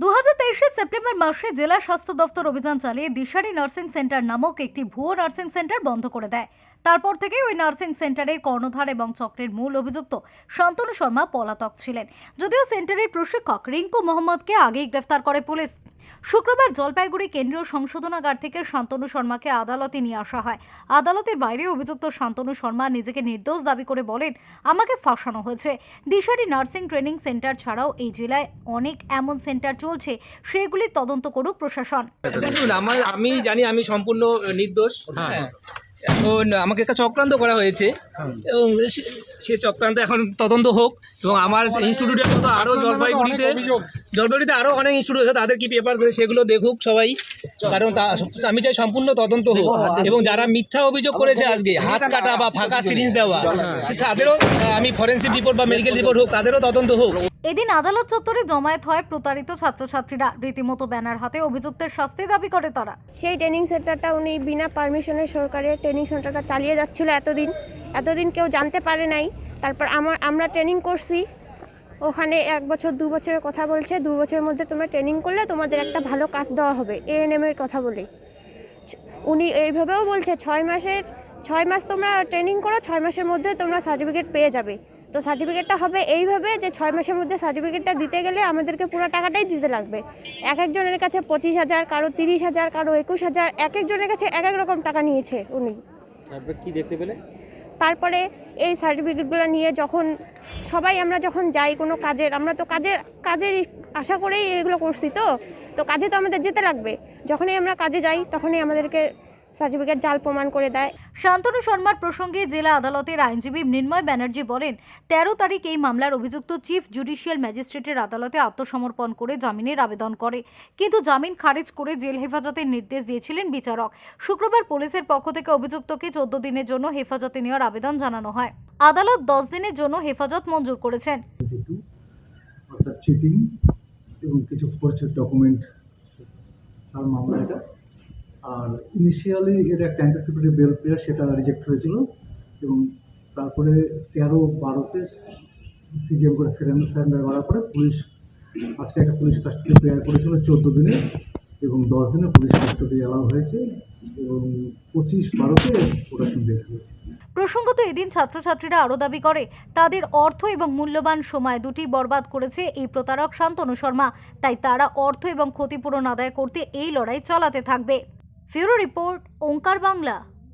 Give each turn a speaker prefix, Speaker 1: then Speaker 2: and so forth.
Speaker 1: দু সেপ্টেম্বর মাসে জেলা স্বাস্থ্য দফতর অভিযান চালিয়ে দিশারি নার্সিং সেন্টার নামক একটি ভুয়ো নার্সিং সেন্টার বন্ধ করে দেয়। তারপর থেকে ওই নার্সিং সেন্টারের কর্ণধার এবং চক্রের মূল অভিযুক্ত শান্তনু শর্মা পলাতক ছিলেন। যদিও সেন্টারের প্রশিক্ষক রিঙ্কু মোহাম্মদকে আগেই গ্রেফতার করে পুলিশ। শুক্রবার জলপাইগুড়ি কেন্দ্রীয় সংশোধনাগার থেকে শান্তনু শর্মাকে আদালতে নিয়ে আসা হয়। আদালতের বাইরে অভিযুক্ত শান্তনু শর্মা নিজেকে নির্দোষ দাবি করে বলেন আমাকে ফাঁসানো হয়েছে। দিশারি নার্সিং ট্রেনিং সেন্টার ছাড়াও এই জেলায় অনেক এমন সেন্টার চলছে। সেগুলির তদন্ত করুক প্রশাসন।
Speaker 2: আমি জানি আমি সম্পূর্ণ নির্দোষ। হ্যাঁ। এখন আমাকে একটা চক্রান্ত করা হয়েছে। এবং সে- চক্রান্ত এখন তদন্ত হোক এবং আমার ইনস্টিটিউটের মতো আরও জলপাইগুড়িতে জলপাইগুড়িতে আরও অনেক ইনস্টিটিউট আছে তাদের কি পেপার সেগুলো দেখুক সবাই। কারণ তা- আমি চাই সম্পূর্ণ তদন্ত হোক। এবং যারা মিথ্যা অভিযোগ করেছে আজকে হাত কাটা বা ফাঁকা সিরিজ দেওয়া তাদেরও আমি ফরেন্সিক রিপোর্ট বা মেডিকেল রিপোর্ট হোক তাদেরও তদন্ত হোক।
Speaker 1: এদিন আদালত চত্বরে জমায়েত হয় প্রতারিত ছাত্রছাত্রীরা। রীতিমতো ব্যানার হাতে অভিযুক্তের শাস্তি দাবি করে তারা।
Speaker 3: সেই ট্রেনিং সেন্টারটা উনি বিনা পারমিশনে সরকারের ট্রেনিং সেন্টারটা চালিয়ে যাচ্ছিল এতদিন। এতদিন কেউ জানতে পারে নাই। তারপর আমার, আমরা ট্রেনিং করছি। ওখানে এক বছর, দু বছরের কথা বলছে। দু বছরের মধ্যে তোমরা ট্রেনিং করলে তোমাদের একটা ভালো কাজ দেওয়া হবে। এএনএম এর কথা বলে। উনি এইভাবেও বলছে, ছয় মাসের, ছয় মাস তোমরা ট্রেনিং করো, ছয় মাসের মধ্যে তোমরা সার্টিফিকেট পেয়ে যাবে। তো সার্টিফিকেটটা হবে এইভাবে যে ছয় মাসের মধ্যে সার্টিফিকেটটা দিতে গেলে আমাদেরকে পুরো টাকাটাই দিতে লাগবে। এক একজনের কাছে পঁচিশ হাজার কারও তিরিশ হাজার কারও একুশ হাজার এক একজনের কাছে এক এক রকম টাকা নিয়েছে উনি।
Speaker 4: তারপর কি দেখতে পেলে?
Speaker 3: তারপরে এই সার্টিফিকেটগুলো নিয়ে যখন সবাই আমরা যখন যাই কোনো কাজের আমরা তো কাজের কাজের আশা করেই এগুলো করছি তো? তো কাজে তো আমাদের যেতে লাগবে। যখনই আমরা কাজে যাই তখনই আমাদেরকে সার্টিফিকেট জাল প্রমাণ করে দেয়।
Speaker 1: শান্তনু শর্মার প্রসঙ্গে জেলা আদালতের আইনজীবী মৃন্ময় ব্যানার্জি বলেন তেরো তারিখ এই মামলার অভিযুক্ত চিফ জুডিশিয়াল ম্যাজিস্ট্রেটের আদালতে আত্মসমর্পণ করে জামিনের আবেদন করে। কিন্তু জামিন খারিজ করে জেল হেফাজতের নির্দেশ দিয়েছিলেন বিচারক। শুক্রবার পুলিশের পক্ষ থেকে অভিযুক্তকে চোদ্দ দিনের জন্য হেফাজতে নেওয়ার আবেদন জানানো হয়। আদালত দশ দিনের জন্য হেফাজত মঞ্জুর করেছেন।
Speaker 5: অর্থাৎ চিটিং এবং কিছু পরিচয় ডকুমেন্ট তার মামলা এটা আর ইনিশিয়ালি এর একটা অ্যান্টিসিপেটরি বেল প্রেয়ার সেটা রিজেক্ট হয়েছিল এবং তারপরে তেরো বারোতে সিজিএম করে সারেন্ডার করার পরে পুলিশ আজকে একটা পুলিশ কাস্টডি প্রেয়ার করেছিল চোদ্দ দিনে এবং দশ দিনে পুলিশ কাস্টডি অ্যালাউ হয়েছে এবং পঁচিশ বারোতে ওটা শুনতে হয়েছে।
Speaker 1: প্রসঙ্গত এদিন ছাত্রছাত্রীরা আরও দাবি করে, তাদের অর্থ এবং মূল্যবান সময় দুটি বরবাদ করেছে এই প্রতারক শান্তনু শর্মা। তাই তারা অর্থ এবং ক্ষতিপূরণ আদায় করতে এই লড়াই চালাতে থাকবে। ফিউরো রিপোর্ট ওঙ্কার বাংলা